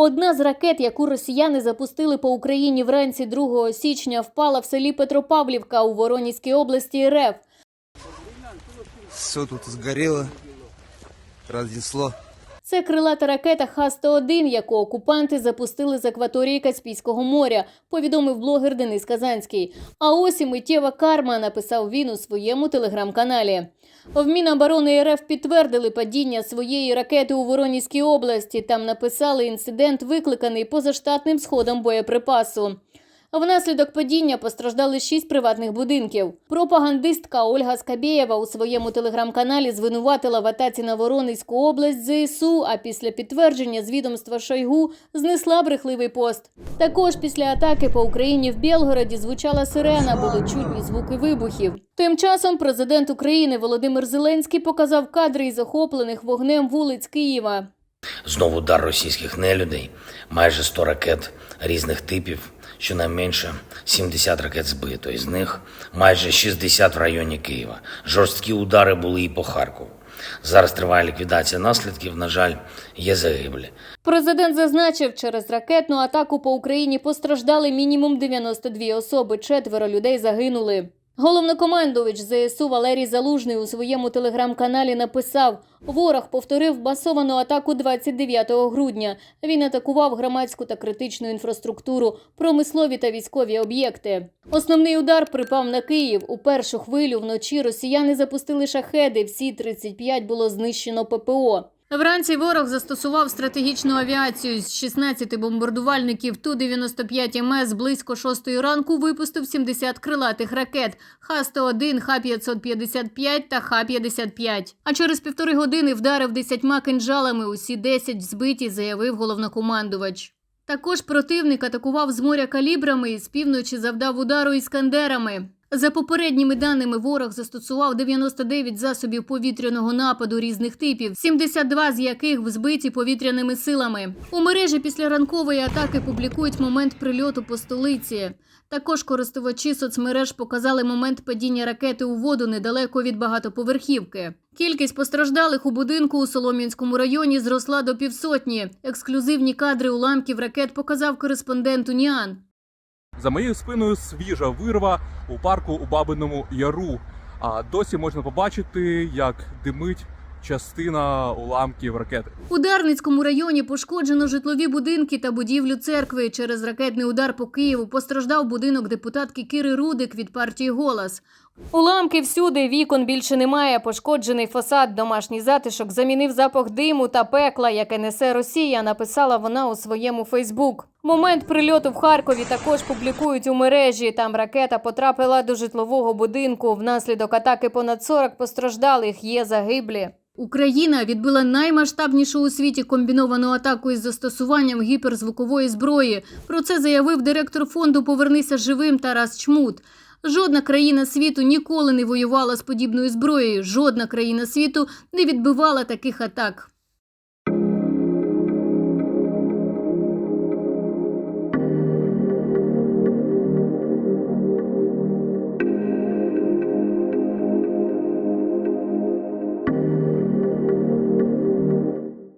Одна з ракет, яку росіяни запустили по Україні вранці 2 січня, впала в селі Петропавлівка у Воронізькій області РФ. Все тут згоріло, разнесло. Це крилата ракета Х-101, яку окупанти запустили з акваторії Каспійського моря, повідомив блогер Денис Казанський. А ось і миттєва карма, написав він у своєму телеграм-каналі. В Міноборони РФ підтвердили падіння своєї ракети у Воронізькій області. Там написали інцидент, викликаний позаштатним сходом боєприпасу. Внаслідок падіння постраждали шість приватних будинків. Пропагандистка Ольга Скабєєва у своєму телеграм-каналі звинуватила в атаці на Воронезьку область ЗСУ, а після підтвердження з відомства Шойгу знесла брехливий пост. Також після атаки по Україні в Білгороді звучала сирена, були чутні звуки вибухів. Тим часом президент України Володимир Зеленський показав кадри із охоплених вогнем вулиць Києва. Знову удар російських нелюдей, майже 100 ракет різних типів, щонайменше 70 ракет збито, із них майже 60 в районі Києва. Жорсткі удари були і по Харкову. Зараз триває ліквідація наслідків. На жаль, є загиблі. Президент зазначив, через ракетну атаку по Україні постраждали мінімум 92 особи, четверо людей загинули. Головнокомандувач ЗСУ Валерій Залужний у своєму телеграм-каналі написав: Ворог повторив басовану атаку 29 грудня. Він атакував громадську та критичну інфраструктуру, промислові та військові об'єкти. Основний удар припав на Київ. У першу хвилю вночі росіяни запустили шахеди. Всі 35 було знищено ППО. Вранці ворог застосував стратегічну авіацію з 16 бомбардувальників Ту-95 МС близько 6 ранку випустив 70 крилатих ракет Х-101, Х-555 та Х-55. А через півтори години вдарив десятьма кинджалами. Усі 10 збиті, заявив головнокомандувач. Також противник атакував з моря калібрами і з півночі завдав удару іскандерами. За попередніми даними, ворог застосував 99 засобів повітряного нападу різних типів, 72 з яких збиті повітряними силами. У мережі після ранкової атаки публікують момент прильоту по столиці. Також користувачі соцмереж показали момент падіння ракети у воду недалеко від багатоповерхівки. Кількість постраждалих у будинку у Солом'янському районі зросла до півсотні. Ексклюзивні кадри уламків ракет показав кореспондент Уніан. За моєю спиною свіжа вирва у парку у Бабиному Яру. А досі можна побачити, як димить частина уламків ракети. У Дарницькому районі пошкоджено житлові будинки та будівлю церкви. Через ракетний удар по Києву постраждав будинок депутатки Кири Рудик від партії Голос. Уламки всюди, вікон більше немає. Пошкоджений фасад, домашній затишок замінив запах диму та пекла, яке несе Росія. Написала вона у своєму Фейсбук. Момент прильоту в Харкові також публікують у мережі. Там ракета потрапила до житлового будинку. Внаслідок атаки понад 40 постраждалих є загиблі. Україна відбила наймасштабнішу у світі комбіновану атаку із застосуванням гіперзвукової зброї. Про це заявив директор фонду Повернися живим Тарас Чмут. Жодна країна світу ніколи не воювала з подібною зброєю. Жодна країна світу не відбивала таких атак.